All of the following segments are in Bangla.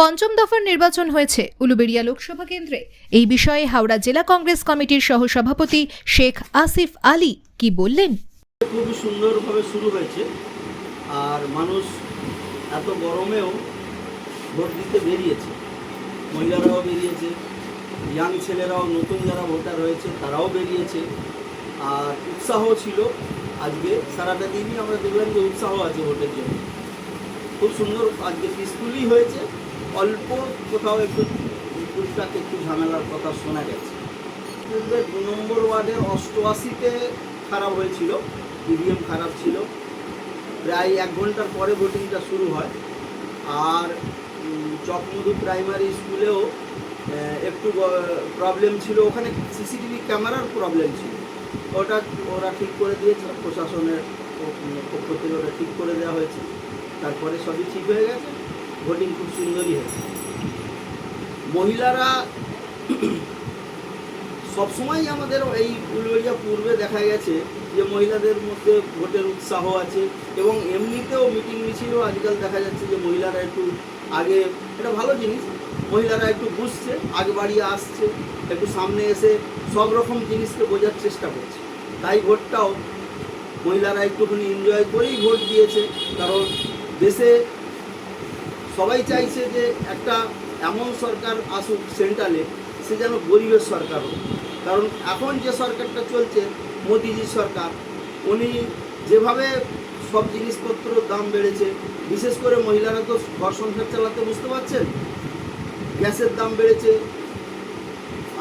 পঞ্চম দফার নির্বাচন হয়েছে উলুবেড়িয়া লোকসভা কেন্দ্রে। এই বিষয়ে হাওড়া জেলা কংগ্রেস কমিটির সহসভাপতি শেখ আসিফ আলী কি বললেন? খুবই সুন্দরভাবে শুরু হয়েছে। আর মানুষ এত গরমেও ভোট দিতে বেরিয়েছে। মহিলারাও বেরিয়েছে ইয়াং ছেলেরাও, নতুন যারা ভোটার হয়েছে তারাও বেরিয়েছে। আর উৎসাহ ছিল আজকে, সারাটা দিনই আমরা দেখলাম যে উৎসাহ আছে ভোটের জন্য। খুব সুন্দর, আজকে পিসফুলি হয়েছে। অল্প কোথাও একটু টুকটাক একটু ঝামেলার কথা শোনা গেছে। পূর্বে দু নম্বর ওয়ার্ডের অষ্টআশিতে খারাপ হয়েছিল, ইভিএম খারাপ ছিল। প্রায় এক ঘণ্টার পরে ভোটিংটা শুরু হয়। আর চকমধু প্রাইমারি স্কুলেও একটু প্রবলেম ছিল। ওখানে সিসিটিভি ক্যামেরার প্রবলেম ছিল। ওটা ওরা ঠিক করে দিয়েছে, প্রশাসনের পক্ষ থেকে ওটা ঠিক করে দেওয়া হয়েছে। তারপরে সবই ঠিক হয়ে গেছে। ভোটিং খুব সুন্দরই হয়েছে। মহিলারা সবসময়ই আমাদের এই উলবেড়িয়া পূর্বে দেখা গেছে যে মহিলাদের মধ্যে ভোটের উৎসাহ আছে এবং এমনিতেও মিটিং মিছিলও আজকাল দেখা যাচ্ছে যে মহিলারা একটু আগে, এটা ভালো জিনিস, মহিলারা একটু বুঝছে, আগে বাড়িয়ে আসছে, একটু সামনে এসে সব রকম জিনিসকে বোঝার চেষ্টা করছে। তাই ভোটটাও মহিলারা একটুখানি এনজয় করেই ভোট দিয়েছে, কারণ দেশে সবাই চাইছে যে একটা এমন সরকার আসুক সেন্ট্রালে, সে যেন গরিবের সরকার হোক। কারণ এখন যে সরকারটা চলছে, মোদিজির সরকার, উনি যেভাবে সব জিনিসপত্রর দাম বেড়েছে, বিশেষ করে মহিলারা তো ঘর সংসার চালাতে বুঝতে পারছেন? গ্যাসের দাম বেড়েছে,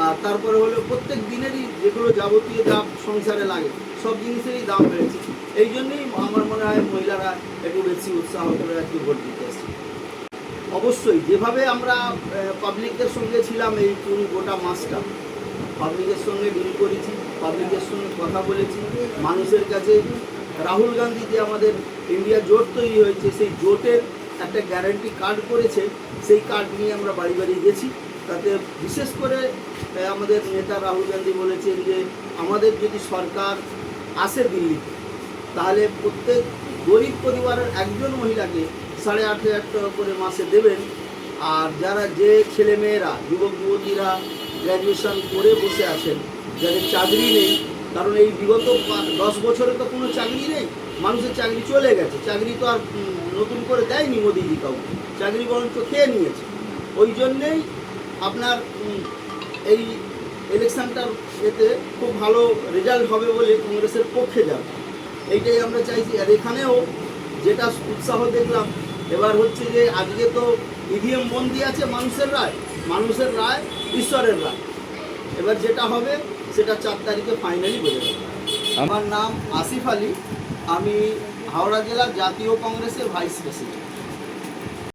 আর তারপরে হলো প্রত্যেক দিনেরই যেগুলো যাবতীয় যা সংসারে লাগে, সব জিনিসেরই দাম বেড়েছে। এই জন্যই আমার মনে হয় মহিলারা একটু বেশি উৎসাহ করে একটু ভোট দিতে আসছে অবশ্যই, যেভাবে আমরা পাবলিকের সঙ্গে ছিলাম এই পুরো গোটা মাসটা পাবলিকের সঙ্গে ডিল করেছি পাবলিকের সঙ্গে কথা বলেছি, মানুষের কাছে রাহুল গান্ধী যে আমাদের ইন্ডিয়া জোট তৈরি হয়েছে, সেই জোটের একটা গ্যারান্টি কার্ড করেছে, সেই কার্ড নিয়ে আমরা বাড়ি বাড়ি গেছি। তাতে বিশেষ করে আমাদের নেতা রাহুল গান্ধী বলেছেন যে, আমাদের যদি সরকার আসে দিল্লিতে, তাহলে প্রত্যেক গরিব পরিবারের একজন মহিলাকে সাড়ে আট হাজার টাকা করে মাসে দেবেন। আর যারা যে ছেলে মেয়েরা যুবক, যুবতীরা গ্র্যাজুয়েশন করে বসে আছেন, যাদের চাকরি নেই, কারণ এই বিগত দশ বছরে তো কোনো চাকরি নেই, মানুষের চাকরি চলে গেছে। চাকরি তো আর নতুন করে দেয়নি মোদিজি কাউকে। চাকরি বরঞ্চ খেয়ে নিয়েছে। ওই জন্যেই আপনার এই ইলেকশনটার এতে খুব ভালো রেজাল্ট হবে বলে কংগ্রেসের পক্ষে যাবে। এইটাই আমরা চাইছি। আর এখানেও যেটা উৎসাহ দেখলাম এবার হচ্ছে যে আজকে তো ইভিএম বন্দি আছে মানুষের রায় মানুষের রায়, ঈশ্বরের রায়। এবার যেটা হবে, সেটা চার তারিখে ফাইনালি বোঝা যাবে। আমার নাম আসিফ আলী, আমি হাওড়া জেলা জাতীয় কংগ্রেসের ভাইস প্রেসিডেন্ট